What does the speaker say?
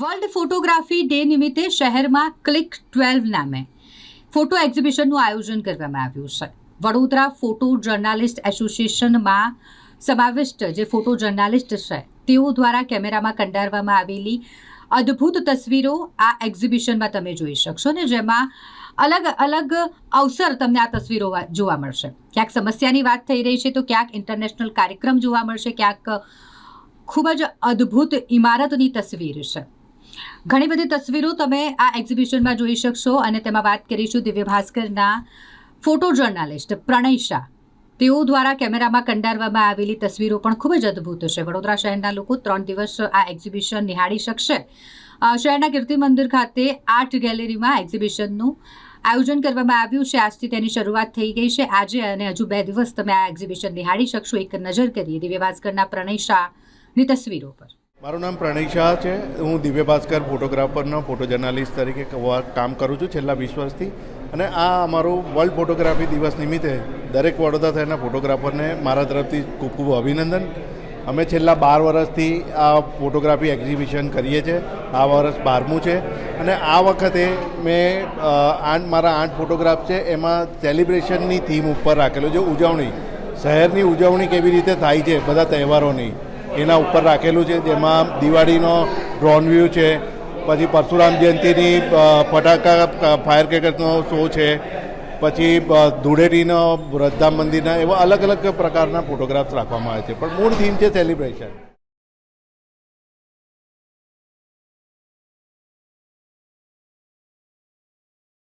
World photography day નિમિત્તે શહેરમાં click twelve નામે ફોટો એક્ઝિબિશનનું આયોજન કરવામાં આવ્યું છે. વડોદરા ફોટો જર્નાલિસ્ટ એસોસિએશનમાં સમાવિષ્ટ જે ફોટો જર્નાલિસ્ટ છે, તેઓ દ્વારા કેમેરામાં કંડારવામાં આવેલી અદ્ભુત તસવીરો આ એક્ઝિબિશનમાં તમે જોઈ શકશો ને જેમાં અલગ અલગ અવસર તમને આ તસવીરો જોવા મળશે. ક્યાંક સમસ્યાની વાત થઈ રહી છે તો ક્યાંક ઇન્ટરનેશનલ કાર્યક્રમ જોવા મળશે, ક્યાંક ખૂબ જ અદ્ભુત ઇમારતની તસવીર છે. ઘણી બધી તસવીરો તમે આ એક્ઝિબિશનમાં જોઈ શકશો અને તેમાં વાત કરીશું દિવ્ય ભાસ્કરના ફોટો જર્નાલિસ્ટ પ્રણય શાહ. તેઓ દ્વારા કેમેરામાં કંડારવામાં આવેલી તસવીરો પણ ખૂબ જ અદ્ભુત છે. વડોદરા શહેરના લોકો ત્રણ દિવસ આ એક્ઝિબિશન નિહાળી શકશે. શહેરના કીર્તિ મંદિર ખાતે આર્ટ ગેલેરીમાં એક્ઝિબિશનનું આયોજન કરવામાં આવ્યું છે. આજથી તેની શરૂઆત થઈ ગઈ છે. આજે અને હજુ બે દિવસ તમે આ એક્ઝિબિશન નિહાળી શકશો. એક નજર કરીએ દિવ્ય ભાસ્કરના પ્રણય શાહની તસવીરો પર. મારું નામ પ્રણય શાહ છે. હું દિવ્ય ભાસ્કર ફોટોગ્રાફરનો ફોટો જર્નાલિસ્ટ તરીકે કામ કરું છું છેલ્લા વીસ વર્ષથી. અને આ અમારું વર્લ્ડ ફોટોગ્રાફી દિવસ નિમિત્તે દરેક વડોદરા શહેરના ફોટોગ્રાફરને મારા તરફથી ખૂબ ખૂબ અભિનંદન. અમે છેલ્લા બાર વર્ષથી આ ફોટોગ્રાફી એક્ઝિબિશન કરીએ છીએ. આ વર્ષ બારમું છે. અને આ વખતે મેં આઠ મારા આઠ ફોટોગ્રાફ છે. એમાં સેલિબ્રેશનની થીમ ઉપર રાખેલું છે. ઉજવણી. શહેરની ઉજવણી કેવી રીતે થાય છે? બધા તહેવારોની. એના ઉપર રાખેલું છે, જેમાં દિવાળીનો ડ્રોન વ્યૂ છે, પછી પરશુરામ જયંતિની ફટાકા ફાયર ક્રેકર્સનો શો છે, પછી ધૂળેટીનો, વૃદ્ધામ મંદિરના એવા અલગ અલગ પ્રકારના ફોટોગ્રાફ્સ રાખવામાં આવે છે. પણ મૂળ થીમ છે સેલિબ્રેશન